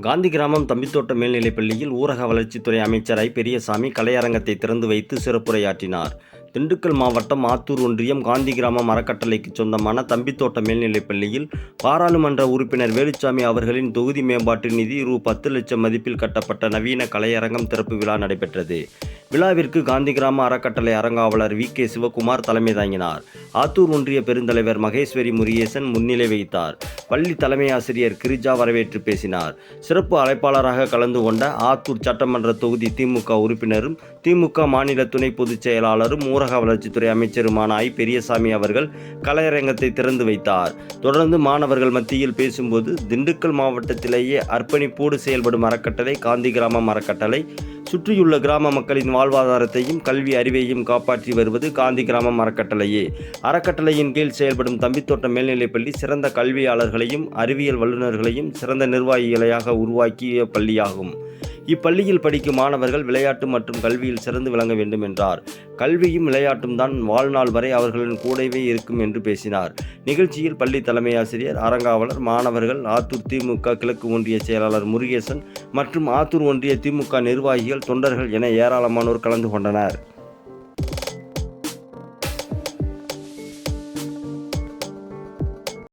காந்தி கிராமம் தம்பித்தோட்ட மேல்நிலைப் பள்ளியில் ஊரக வளர்ச்சித்துறை அமைச்சர் ஐ பெரியசாமி கலையரங்கத்தை திறந்து வைத்து சிறப்புரையாற்றினார். திண்டுக்கல் மாவட்டம் ஆத்தூர் ஒன்றியம் காந்தி கிராமம் அறக்கட்டளைக்கு சொந்தமான தம்பித்தோட்ட மேல்நிலைப் பள்ளியில் பாராளுமன்ற உறுப்பினர் வேலுச்சாமி அவர்களின் தொகுதி மேம்பாட்டு நிதி ரூ. பத்து லட்சம் மதிப்பில் கட்டப்பட்ட நவீன கலையரங்கம் திறப்பு விழா நடைபெற்றது. விழாவிற்கு காந்தி கிராம அறக்கட்டளை அரங்காவலர் வி. கே. சிவகுமார் தலைமை தாங்கினார். ஆத்தூர் ஒன்றிய பெருந்தலைவர் மகேஸ்வரி முருகேசன் முன்னிலை வைத்தார் பள்ளி தலைமை ஆசிரியர் கிரிஜா வரவேற்று பேசினார். சிறப்பு அழைப்பாளராக கலந்து கொண்ட ஆத்தூர் சட்டமன்ற தொகுதி திமுக உறுப்பினரும் திமுக மாநில துணை பொதுச் செயலாளரும் ஊரக வளர்ச்சித்துறை அமைச்சருமான ஐ. பெரியசாமி அவர்கள் கலையரங்கத்தை திறந்து வைத்தார். தொடர்ந்து மாணவர்கள் மத்தியில் பேசும்போது திண்டுக்கல் மாவட்டத்திலேயே அர்ப்பணிப்போடு செயல்படும் அறக்கட்டளை காந்தி கிராமம் அறக்கட்டளை சுற்றியுள்ள கிராம மக்களின் வாழ்வாதாரத்தையும் கல்வி அறிவையும் காப்பாற்றி வருவது காந்தி கிராமம் அறக்கட்டளையே. அறக்கட்டளையின் கீழ் செயல்படும் தம்பித்தோட்டம் மேல்நிலைப்பள்ளி சிறந்த கல்வியாளர்களையும் அறிவியல் வல்லுநர்களையும் சிறந்த நிர்வாகிகளையாக உருவாக்கிய பள்ளியாகும். இப்பள்ளியில் படிக்கும் மாணவர்கள் விளையாட்டு மற்றும் கல்வியில் சிறந்து விளங்க வேண்டும் என்றார். கல்வியும் விளையாட்டும் தான் வாழ்நாள் வரை அவர்களின் கூடவே இருக்கும் என்று பேசினார். நிகழ்ச்சியில் பள்ளி தலைமை ஆசிரியர் அரங்காவலர் மாணவர்கள் ஆத்தூர் திமுக கிழக்கு ஒன்றிய செயலாளர் முருகேசன் மற்றும் ஆத்தூர் ஒன்றிய திமுக நிர்வாகிகள் தொண்டர்கள் என ஏராளமானோர் கலந்து கொண்டனர்.